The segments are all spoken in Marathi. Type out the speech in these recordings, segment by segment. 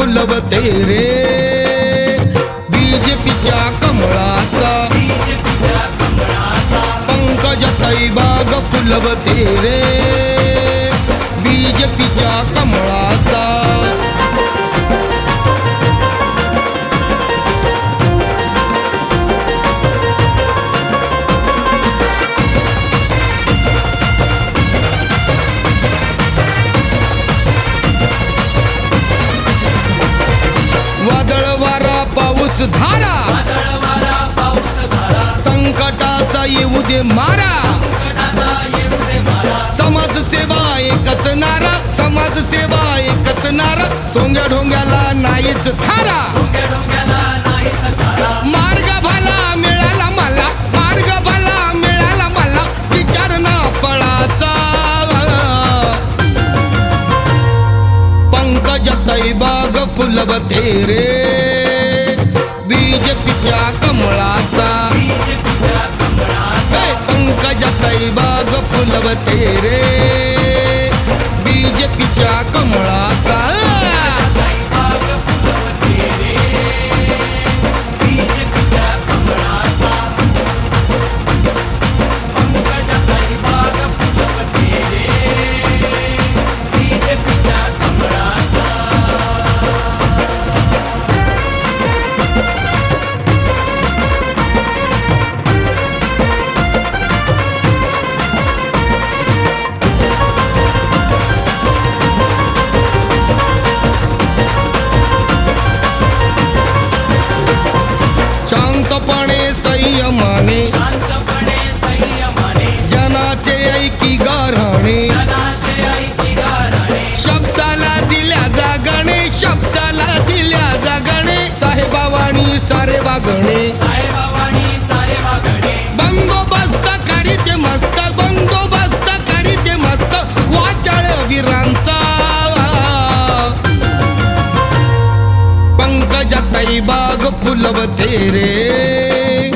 पंकजाताई बाग फुलवते रे बीजेपीच्या कमळाचा. पंकजाताई बाग फुलवते रे बीजेपीच्या कमळा पाऊस धारा. संकटाचा येऊ दे मारा. समाजसेवा एकच नारा. समाजसेवा एकच नारा. सोंग्या ढोंग्याला नाहीच थारा. मार्ग भला मिळाला मला. मार्ग भला मिळाला मला. विचार ना पळाचा. पंकज तैबाग फुलवते रे. बीजेपीच्या कमळाचा जागणे शब्दाला दिल्या जागणे साहेबावाणी सारे वागणे बंदोबस्त करीत मस्त बंदोबस्त करीत मस्त. वाचाळ वीरांचा. पंकजाताई बाग फुलवते रे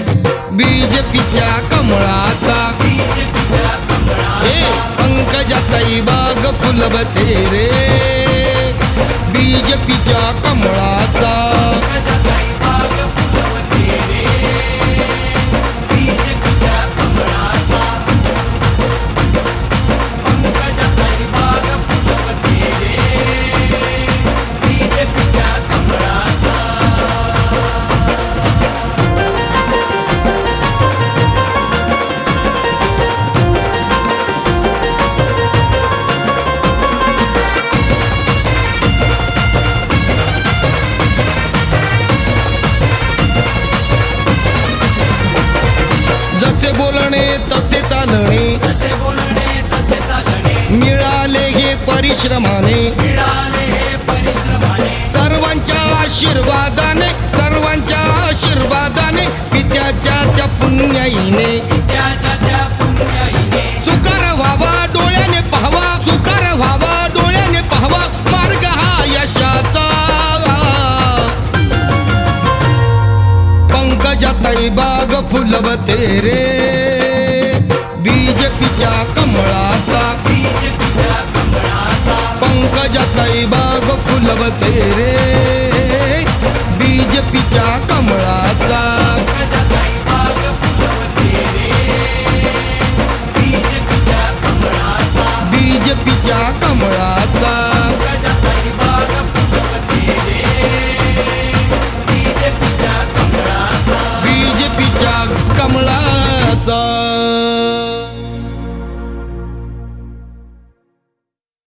बीजेपीच्या कमळाचा. पंकजाताई बाग फुलवते रे बीजेपीच्या कमळाचा. चालणे. मिळाले हे परिश्रमाने. सर्वांच्या आशीर्वादाने सर्वांच्या आशीर्वादाने पित्याच्या त्या पुण्याईने. सुकार व्हावा डोळ्याने पाहावा सुकार व्हावा डोळ्याने पाहावा मार्ग हा यशाचा. पंकजाताई बाग फुलवते रे. फुलवते रे. पिचा कमड़ा